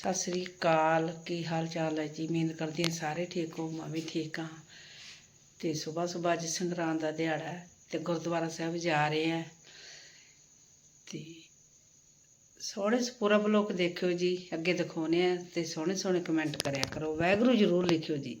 ਸਤਿ ਸ੍ਰੀ ਅਕਾਲ, ਕੀ ਹਾਲ ਚਾਲ ਹੈ ਜੀ? ਮਿਹਨਤ ਕਰਦੀ ਹਾਂ ਸਾਰੇ ਠੀਕ ਹੋ ਮੈਂ ਵੀ ਠੀਕ ਹਾਂ। ਤੇ ਸਵੇਰ ਸਵੇਰ ਅੱਜ ਸੰਗਰਾਂਦ ਦਾ ਦਿਹਾੜਾ ਹੈ ਤੇ ਗੁਰਦੁਆਰਾ ਸਾਹਿਬ ਜਾ ਰਹੇ ਹਾਂ। ਤੇ ਸੋਹਣੇ ਪੂਰਾ ਬਲੋਕ ਦੇਖਿਓ ਜੀ, ਅੱਗੇ ਦਿਖਾਉਨੇ ਆ ਤੇ ਸੋਹਣੇ ਸੋਹਣੇ ਕਮੈਂਟ ਕਰਿਆ ਕਰੋ। ਵਾਹਿਗੁਰੂ ਜ਼ਰੂਰ ਲਿਖਿਓ ਜੀ।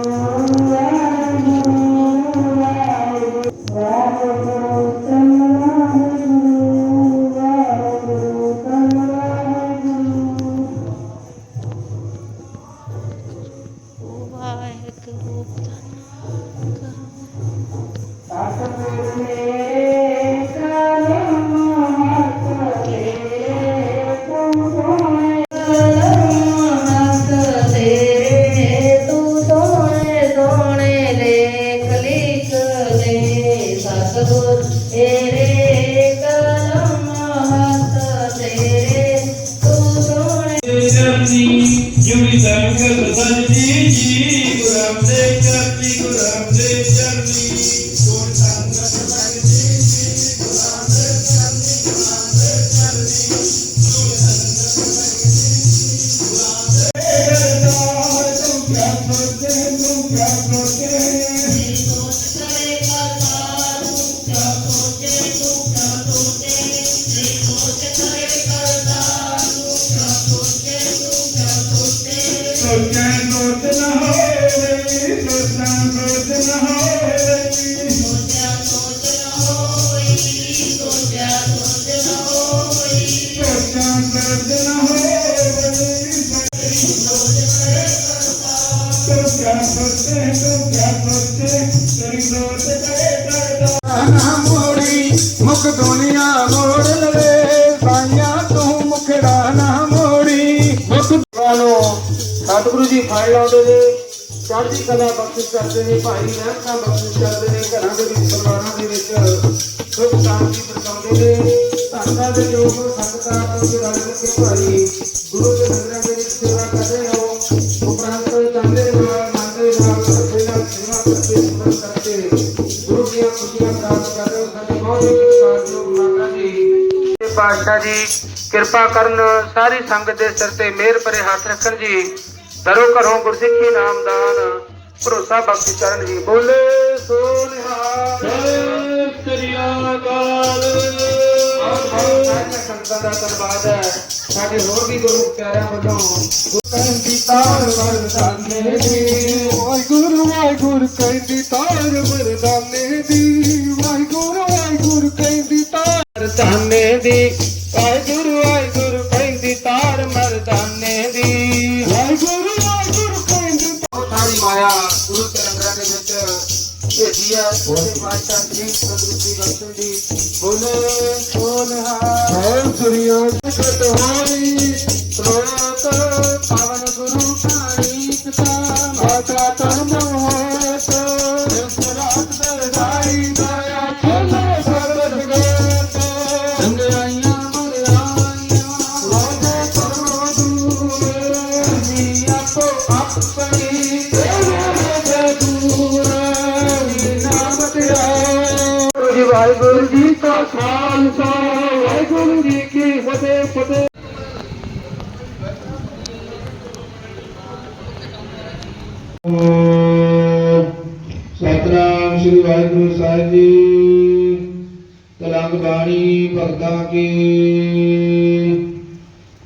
ਚਰਨੀ ਜੁੜੀ ਸੰਗਤ ਮੋੜੀ ਮੁਖ ਦੁਨੀਆ ਮੋੜ ਲਵੇ ਸਾਈਆਂ ਤੂੰ ਮੁਖੜਾ ਨਾ ਮੋੜੀ ਮੁਖ ਵਾਲੋ ਸਤਿਗੁਰੂ ਜੀ ਫੜ ਲਾਉਂਦੇ ਨੇ ਚੜ੍ਹਦੀ ਕਲਾ ਬਖਸ਼ਿਸ਼ ਕਰਦੇ ਨੇ ਭਾਈ ਰਹਿਮਤਾਂ ਬਖਸ਼ਿਸ਼ ਕਰਦੇ ਨੇ ਘਰਾਂ ਦੇ ਵਿੱਚ ਪਰਿਵਾਰਾਂ ਦੇ ਵਿੱਚ ਸੁਖ ਸ਼ਾਂਤੀ ਬਰਸਾਉਂਦੇ ਨੇ ਧੰਨਾਂ ਦੇ ਜੋ ਸੰਗਤਾਂ ਨਾਲ ਰਲ ਕੇ ਭਾਈ ਗੁਰੂ ਦੇ ਮੰਦਿਰਾਂ ਪਾਤਸ਼ਾਹ ਜੀ, ਕਿਰਪਾ ਕਰਨ ਸਾਰੀ ਸੰਗਤ ਦੇ ਸਿਰ ਤੇ ਮਿਹਰ ਭਰੇ ਹੱਥ ਰੱਖਣ ਜੀ। ਦਰੋ ਘਰੋਂ ਗੁਰਸਿੱਖੀ ਨਾਮਦਾਨ ਭਰੋਸਾ ਬਖਸ਼ ਚਰਨ ਜੀ। ਬੋਲੇ ਸੋ ਨਿਹਾਲ ਸ੍ਰੀ ਅਕਾਲ ਸੰਗਤਾਂ ਦਾ ਧੰਨਵਾਦ ਹੈ ਸਾਡੇ ਹੋਰ ਵੀ ਗੁਰੂ ਪਿਆਰਿਆਂ ਵੱਲੋਂ ਕਹਿੰਦੀ ਤਾਰ ਮਰਦਾਨੇ ਦੀ ਵਾਹਿਗੁਰੂ ਵਾਹਿਗੁਰੂ ਕਹਿੰਦੀ ਤਾਰ ਮਰਦਾਨੇ ਦੀ। ਮਰਦਾਨੇ ਦੀ। ਵਾਹਿਗੁਰੂ ਵਾਹਿਗੁਰੂ ਕਹਿੰਦੀ ਤਾਰ ਮਰਦਾਨੇ ਦੀ। ਵਾਹਿਗੁਰੂ ਵਾਹਿਗੁਰੂ ਕਹਿੰਦੀ ਸਾਰੀ ਮਾਇਆ, ਗੁਰੂ ਕੇ ਦੇ ਵਿੱਚ ਭੇਜੀ ਹੈ। ਉਹਦੇ ਪਾਤਸ਼ਾਹ ਜੀ ਤੰਦਰੁਸਤੀ ਬਖਸ਼ਣ ਦੀ। ਬੋਲੇ ਸਤਨਾਮ ਸ੍ਰੀ ਵਾਹਿਗੁਰੂ ਸਾਹਿਬ ਜੀ। ਤਲੰਗ ਬਾਣੀ ਭਗਤਾਂ ਕੀ।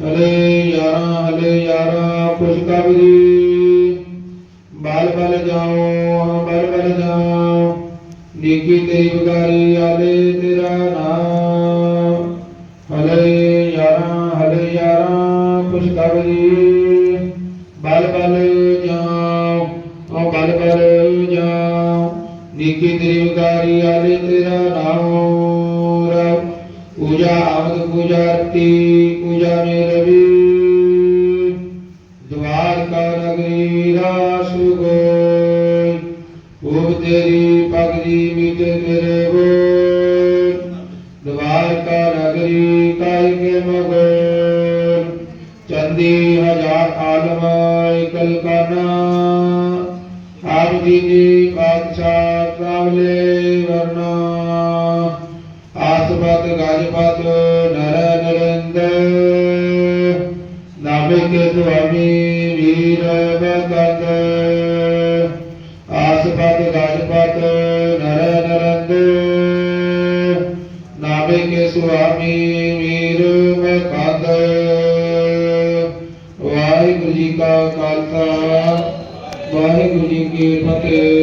ਹਲੇ ਯਾਰਾਂ ਹਲੇ ਯਾਰਾਂ, ਖੁਸ਼ ਕਰ ਜੀ। ਬਾਲ ਬਲ ਜਾਓ ਬਲ ਬਲ ਜਾਓ। ਨੀਕੀ ਤੇਰੀ ਬਗਾਰੀ ਆਲੇ ਤੇਰਾ ਨਾਮ। ਹਲੇ ਯਾਰਾਂ ਹਲੇ ਯਾਰਾਂ, ਖੁਸ਼ ਕਰ ਜੀ। ਬਲ ਬਲ ਤੇਰੀ ਬਗਾਰੀ ਤੇਰਾ ਨਾਮ ਰਬ। ਪੂਜਾ ਆਮਦ ਪੂਜਾ ਅਰਤੀ ਪੂਜਾ ਮੇ ਰਵੀ। ਦਵਾਰਕਾ ਨਗਰੀ ਰਾਸ ਗੋਇ ਉਹ ਤੇਰੀ ਪਗ ਮਿਟ ਤੇਰੇ ਬੋਲ ਦਵਾਰਕਾ ਨਗਰੀ ਕਾਇ ਕੇ ਮਗੋਲ ਚੰਦੀ ਹਜ਼ਾਰ ਆਲਮ ਇਕਲ ਕਾਨਾ ਆਪ ਜੀ ਦੀ ਪਾਤਸ਼ਾਹ ਕਾਵਲੇ ਪਦ ਨਰ ਨਰਿੰਦ ਨਾਮਿਕ ਸੁਆਮੀ ਵੀਰ ਬਕਤ ਆਸਪਤ ਗਜਪਤ ਵਾਹਿਗੁਰੂ ਜੀ ਕਾ ਖਾਲਸਾ ਵਾਹਿਗੁਰੂ ਜੀ ਕੀ ਫਤਿਹ